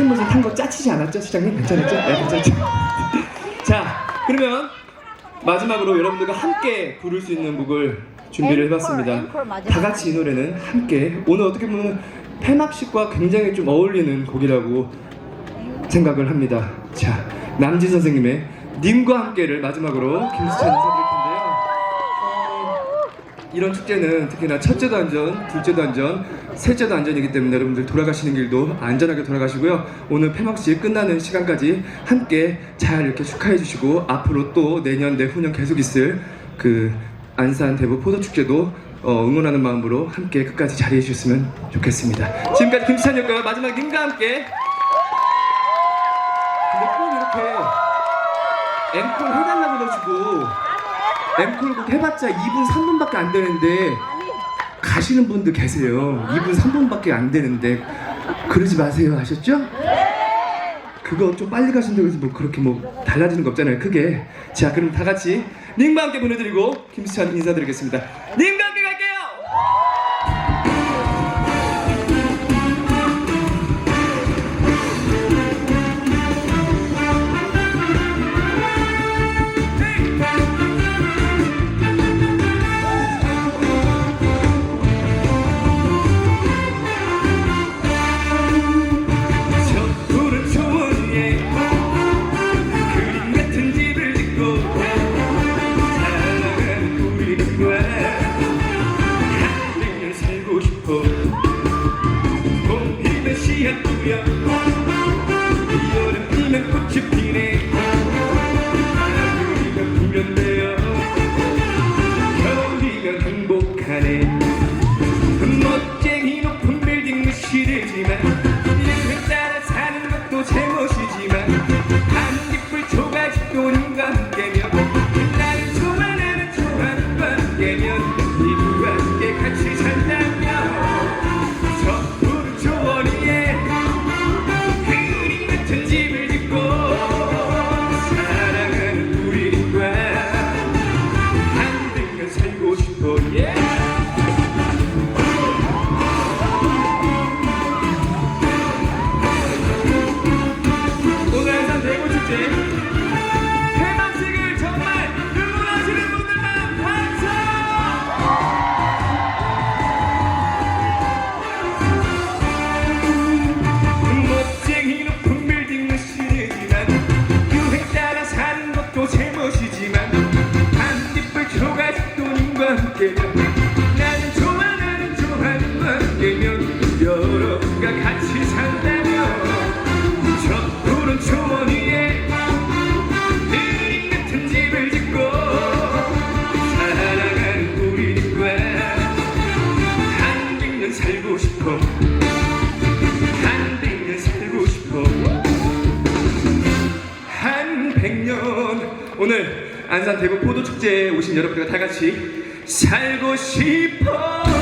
타임머신 탄거 짜치지 않았죠, 시장님? 괜찮았죠? 네, 괜찮죠? 자, 그러면 마지막으로 여러분들과 함께 부를 수 있는 곡을 준비를 앵콜, 해봤습니다. 앵콜 마지막. 다 같이 이 노래는 함께 오늘 어떻게 보면 폐막식과 굉장히 좀 어울리는 곡이라고 생각을 합니다. 자, 남지 선생님의 님과 함께를 마지막으로 김수찬. 어, 이런 축제는 특히나 첫째도 안전, 둘째도 안전, 셋째도 안전이기 때문에 여러분들 돌아가시는 길도 안전하게 돌아가시고요. 오늘 폐막식 끝나는 시간까지 함께 잘 이렇게 축하해 주시고 앞으로 또 내년, 내후년 계속 있을 그 안산 대구 포도 축제도 어, 응원하는 마음으로 함께 끝까지 자리해 주셨으면 좋겠습니다. 지금까지 김수찬이었고요. 마지막 님과 함께 근데 꼭 이렇게 앵콜 해달라고 그러시고 앵콜 곡 해봤자 2분 3분밖에 안 되는데 가시는 분들 계세요. 2분 3분밖에 안 되는데 그러지 마세요. 아셨죠? 그거 좀 빨리 가신다고 해서 뭐 그렇게 뭐 달라지는 거 없잖아요. 크게. 자 그럼 다 같이 님과 함께 보내드리고 김수찬 인사드리겠습니다. 님과 함께 따라 사는 것도 제멋이지만 한깃불 한 백 년 살고 싶어. 한 백 년. 오늘 안산 대구 포도 축제에 오신 여러분들과 다 같이 살고 싶어